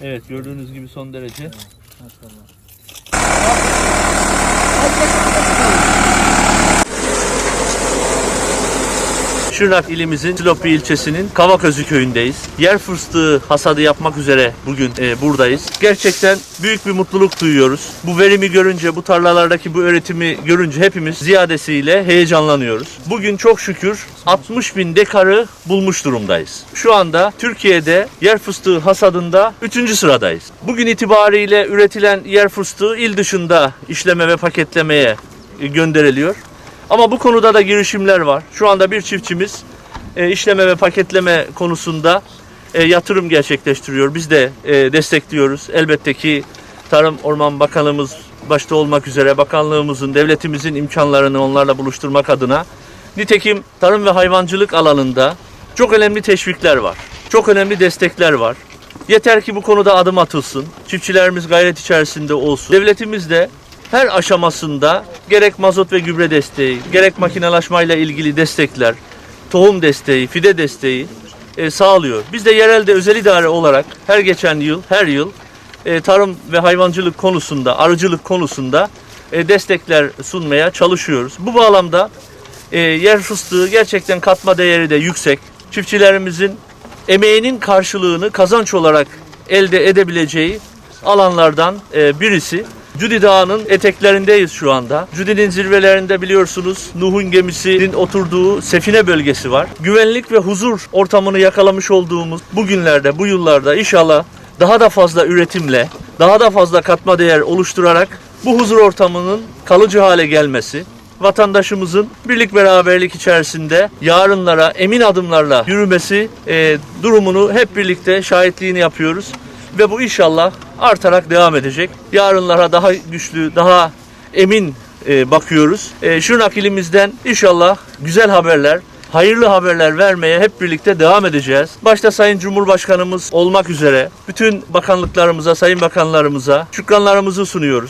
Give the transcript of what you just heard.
Evet gördüğünüz gibi son derece. Maşallah. Şırnak ilimizin Silopi ilçesinin Kavaközü köyündeyiz. Yer fıstığı hasadı yapmak üzere bugün e, buradayız. Gerçekten büyük bir mutluluk duyuyoruz. Bu verimi görünce, bu tarlalardaki bu üretimi görünce hepimiz ziyadesiyle heyecanlanıyoruz. Bugün çok şükür 60 bin dekarı bulmuş durumdayız. Şu anda Türkiye'de yer fıstığı hasadında 3. sıradayız. Bugün itibariyle üretilen yer fıstığı il dışında işleme ve paketlemeye e, gönderiliyor. Ama bu konuda da girişimler var. Şu anda bir çiftçimiz e, işleme ve paketleme konusunda e, yatırım gerçekleştiriyor. Biz de e, destekliyoruz. Elbette ki Tarım Orman Bakanımız başta olmak üzere bakanlığımızın, devletimizin imkanlarını onlarla buluşturmak adına nitekim tarım ve hayvancılık alanında çok önemli teşvikler var. Çok önemli destekler var. Yeter ki bu konuda adım atılsın. Çiftçilerimiz gayret içerisinde olsun. Devletimiz de her aşamasında gerek mazot ve gübre desteği, gerek makinalaşmayla ilgili destekler, tohum desteği, fide desteği e, sağlıyor. Biz de yerelde özel idare olarak her geçen yıl, her yıl e, tarım ve hayvancılık konusunda, arıcılık konusunda e, destekler sunmaya çalışıyoruz. Bu bağlamda e, yer fıstığı gerçekten katma değeri de yüksek. Çiftçilerimizin emeğinin karşılığını kazanç olarak elde edebileceği alanlardan e, birisi. Cudi Dağı'nın eteklerindeyiz şu anda. Cudi'nin zirvelerinde biliyorsunuz Nuh'un gemisinin oturduğu Sefine bölgesi var. Güvenlik ve huzur ortamını yakalamış olduğumuz bu günlerde, bu yıllarda inşallah daha da fazla üretimle, daha da fazla katma değer oluşturarak bu huzur ortamının kalıcı hale gelmesi, vatandaşımızın birlik beraberlik içerisinde yarınlara emin adımlarla yürümesi e, durumunu hep birlikte şahitliğini yapıyoruz ve bu inşallah artarak devam edecek. Yarınlara daha güçlü, daha emin e, bakıyoruz. E, Şırnak ilimizden inşallah güzel haberler, hayırlı haberler vermeye hep birlikte devam edeceğiz. Başta Sayın Cumhurbaşkanımız olmak üzere bütün bakanlıklarımıza, sayın bakanlarımıza şükranlarımızı sunuyoruz.